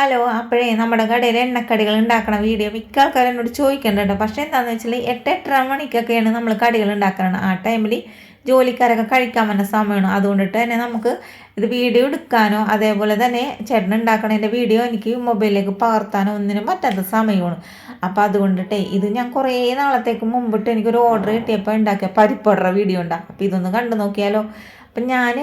Hello അപ്പോഴേ നമ്മുടെ കടയിൽ എണ്ണക്കടികൾ ഉണ്ടാക്കണ വീഡിയോ മിക്ക ആൾക്കാരും എന്നോട് ചോദിക്കേണ്ടത് പക്ഷേ എന്താണെന്ന് വെച്ചാൽ എട്ട് എട്ടര മണിക്കൊക്കെയാണ് നമ്മൾ കടികൾ ഉണ്ടാക്കുന്നത് ആ ടൈമിൽ ജോലിക്കാരൊക്കെ കഴിക്കാൻ വന്ന സമയമാണ് അതുകൊണ്ടിട്ട് തന്നെ നമുക്ക് ഇത് വീഡിയോ എടുക്കാനോ അതേപോലെ തന്നെ ചേട്ടൻ ഉണ്ടാക്കണതിന്റെ വീഡിയോ എനിക്ക് മൊബൈലിലേക്ക് പകർത്താനോ ഒന്നിനും പറ്റാത്ത സമയമാണ്. അപ്പോൾ അതുകൊണ്ടിട്ടേ ഇത് ഞാൻ കുറേ നാളത്തേക്ക് മുമ്പിട്ട് എനിക്കൊരു ഓർഡർ കിട്ടിയപ്പോൾ ഉണ്ടാക്കിയ പരിപ്പുടറ വീഡിയോ ഉണ്ടാകും അപ്പോൾ ഇതൊന്ന് കണ്ടു നോക്കിയാലോ? അപ്പം ഞാൻ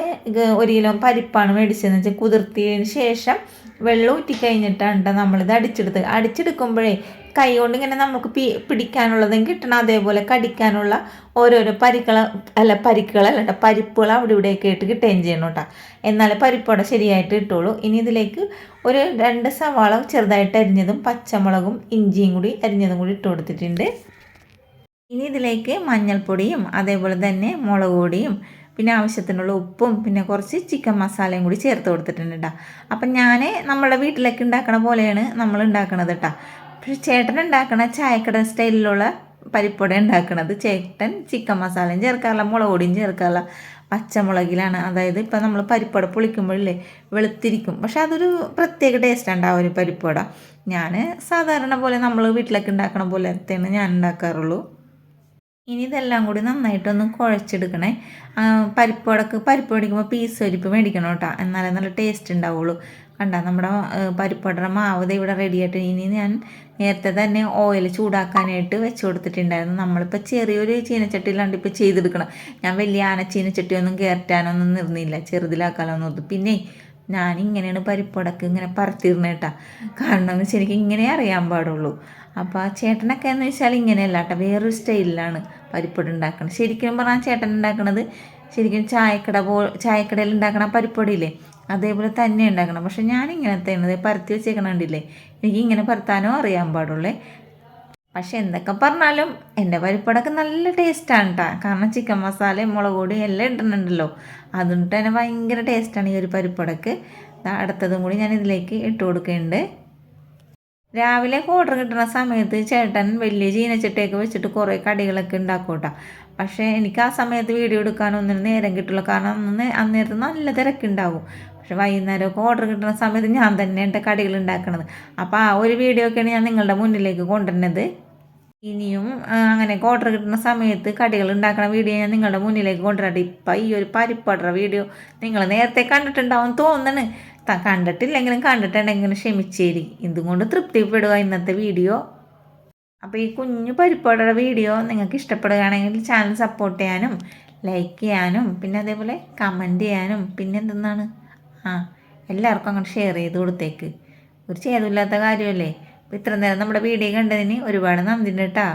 ഒരു കിലോ പരിപ്പാണ് മേടിച്ചതെന്ന് വെച്ചാൽ കുതിർത്തിയതിന് ശേഷം വെള്ളം ഊറ്റി കഴിഞ്ഞിട്ടാണ് നമ്മളിത് അടിച്ചെടുത്ത് അടിച്ചെടുക്കുമ്പോഴേ കൈ കൊണ്ട് ഇങ്ങനെ നമുക്ക് പി പിടിക്കാനുള്ളതും കിട്ടണം. അതേപോലെ കടിക്കാനുള്ള ഓരോരോ പരിക്കള അല്ല പരിക്കുകളല്ല കേട്ടോ പരിപ്പുകൾ അവിടെ ഇവിടെയൊക്കെ ആയിട്ട് കിട്ടുകയും ചെയ്യണം കേട്ടോ. എന്നാലേ പരിപ്പോടെ ശരിയായിട്ട് കിട്ടുള്ളൂ ഇനി ഇതിലേക്ക് ഒരു രണ്ട് സവാള ചെറുതായിട്ട് അരിഞ്ഞതും പച്ചമുളകും ഇഞ്ചിയും കൂടി അരിഞ്ഞതും കൂടി ഇട്ട് കൊടുത്തിട്ടുണ്ട്. ഇനി ഇതിലേക്ക് മഞ്ഞൾപ്പൊടിയും അതേപോലെ തന്നെ മുളക് പൊടിയും പിന്നെ ആവശ്യത്തിനുള്ള ഉപ്പും പിന്നെ കുറച്ച് ചിക്കൻ മസാലയും കൂടി ചേർത്ത് കൊടുത്തിട്ടുണ്ട് കേട്ടോ അപ്പം ഞാൻ നമ്മുടെ വീട്ടിലേക്ക് ഉണ്ടാക്കണ പോലെയാണ് നമ്മൾ ഉണ്ടാക്കണത് കേട്ടോ പക്ഷേ ചേട്ടൻ ഉണ്ടാക്കണ ചായക്കട സ്റ്റൈലിലുള്ള പരിപ്പൊടി ഉണ്ടാക്കണത് ചേട്ടൻ ചിക്കൻ മസാലയും ചേർക്കാറില്ല മുളക് പൊടിയും ചേർക്കാറില്ല. പച്ചമുളകിലാണ്. അതായത് ഇപ്പം നമ്മൾ പരിപ്പട പൊളിക്കുമ്പോഴില്ലേ വെളുത്തിരിക്കും. പക്ഷെ അതൊരു പ്രത്യേക ടേസ്റ്റ് ഉണ്ടാവും ഒരു പരിപ്പട ഞാൻ സാധാരണ പോലെ നമ്മൾ വീട്ടിലൊക്കെ ഉണ്ടാക്കണ പോലത്തെയാണ് ഞാൻ ഉണ്ടാക്കാറുള്ളൂ. ഇനി ഇതെല്ലാം കൂടി നന്നായിട്ടൊന്ന് കുഴച്ചെടുക്കണേ. പരിപ്പ് വടക്ക് പരിപ്പ് പൊടിക്കുമ്പോൾ പീസ് പരിപ്പ് മേടിക്കണം കേട്ടോ. എന്നാലേ നല്ല ടേസ്റ്റ് ഉണ്ടാവുള്ളൂ. കണ്ട നമ്മുടെ പരിപ്പ് പരിപ്പടറ മാവ് ഇവിടെ റെഡിയായിട്ട് ഇനി ഞാൻ നേരത്തെ തന്നെ ഓയിൽ ചൂടാക്കാനായിട്ട് വെച്ച് കൊടുത്തിട്ടുണ്ടായിരുന്നു. നമ്മളിപ്പോൾ ചെറിയൊരു ചീനച്ചട്ടിയിലാണ്ട് ഇപ്പോൾ ചെയ്തെടുക്കണം. ഞാൻ വലിയ ആന ചീനച്ചട്ടിയൊന്നും കയറ്റാനൊന്നും നിർന്നില്ല. ചെറുതിലാക്കാനൊന്നും പിന്നെ ഞാൻ ഇങ്ങനെയാണ് പരിപ്പടക്ക് ഇങ്ങനെ പറത്തിരുന്നേട്ടാ കാരണം എന്ന് വെച്ചാൽ എനിക്ക് ഇങ്ങനെ അറിയാൻ പാടുള്ളൂ. അപ്പോൾ ആ ചേട്ടനൊക്കെ എന്ന് വെച്ചാൽ ഇങ്ങനെയല്ല കേട്ടോ വേറൊരു സ്റ്റൈലിലാണ് പരിപ്പൊടി ഉണ്ടാക്കുന്നത് ശരിക്കും പറഞ്ഞാൽ ചേട്ടൻ ഉണ്ടാക്കുന്നത് ശരിക്കും ചായക്കട പോ ചായക്കടയിൽ ഉണ്ടാക്കണ പരിപ്പൊടിയില്ലേ അതേപോലെ തന്നെ ഉണ്ടാക്കണം പക്ഷെ ഞാൻ ഇങ്ങനത്തെ പരത്തി വെച്ചേക്കണ എനിക്ക് ഇങ്ങനെ പരത്താനോ അറിയാൻ പാടുള്ളേ. പക്ഷെ എന്തൊക്കെ പറഞ്ഞാലും എന്റെ പരിപ്പടക്ക് നല്ല ടേസ്റ്റാണ് കേട്ടോ കാരണം ചിക്കൻ മസാലയും മുളക് പൊടി എല്ലാം ഇടുന്നുണ്ടല്ലോ. അതുകൊണ്ട് തന്നെ ഭയങ്കര ടേസ്റ്റാണ് ഈ ഒരു പരിപ്പടക്ക്. അടുത്തതും കൂടി ഞാൻ ഇതിലേക്ക് ഇട്ട് കൊടുക്കുന്നുണ്ട്. രാവിലെ ഓർഡർ കിട്ടുന്ന സമയത്ത് ചേട്ടൻ വലിയ ചീനച്ചട്ടിയൊക്കെ വെച്ചിട്ട് കുറേ കടികളൊക്കെ ഉണ്ടാക്കും കേട്ടോ പക്ഷേ എനിക്ക് ആ സമയത്ത് വീഡിയോ എടുക്കാനൊന്നും നേരം കിട്ടില്ല. കാരണം അന്ന് അന്നേരത്ത് നല്ല തിരക്കുണ്ടാവും. പക്ഷെ വൈകുന്നേരമൊക്കെ ഓർഡർ കിട്ടുന്ന സമയത്ത് ഞാൻ തന്നെ എന്റെ കടികൾ ഉണ്ടാക്കണത്. അപ്പോൾ ആ ഒരു വീഡിയോ ഒക്കെയാണ് ഞാൻ നിങ്ങളുടെ മുന്നിലേക്ക് കൊണ്ടുവരുന്നത്. ഇനിയും അങ്ങനെ ഓർഡർ കിട്ടുന്ന സമയത്ത് കടികൾ ഉണ്ടാക്കുന്ന വീഡിയോ ഞാൻ നിങ്ങളുടെ മുന്നിലേക്ക് കൊണ്ടുവരട്ടെ ഇപ്പം ഈ ഒരു പരിപ്പടറ വീഡിയോ നിങ്ങൾ നേരത്തെ കണ്ടിട്ടുണ്ടാവും തോന്നണ്. കണ്ടിട്ടില്ലെങ്കിലും കണ്ടിട്ടുണ്ടെങ്കിലും ക്ഷമിച്ചേരി. ഇതുകൊണ്ട് തൃപ്തിപ്പെടുക ഇന്നത്തെ വീഡിയോ അപ്പോൾ ഈ കുഞ്ഞു പരിപ്പടറ വീഡിയോ നിങ്ങൾക്ക് ഇഷ്ടപ്പെടുകയാണെങ്കിൽ ചാനൽ സപ്പോർട്ട് ചെയ്യാനും ലൈക്ക് ചെയ്യാനും പിന്നെ അതേപോലെ കമന്റ് ചെയ്യാനും പിന്നെ എന്തെന്നാണ്? ആ എല്ലാവർക്കും അങ്ങോട്ട് ഷെയർ ചെയ്ത് കൊടുത്തേക്ക്. ഒരു ചെയ്തില്ലാത്ത കാര്യമല്ലേ? ഇത്ര നേരം നമ്മുടെ വീഡിയോ കണ്ടതിന് ഒരുപാട് നന്ദി കേട്ടോ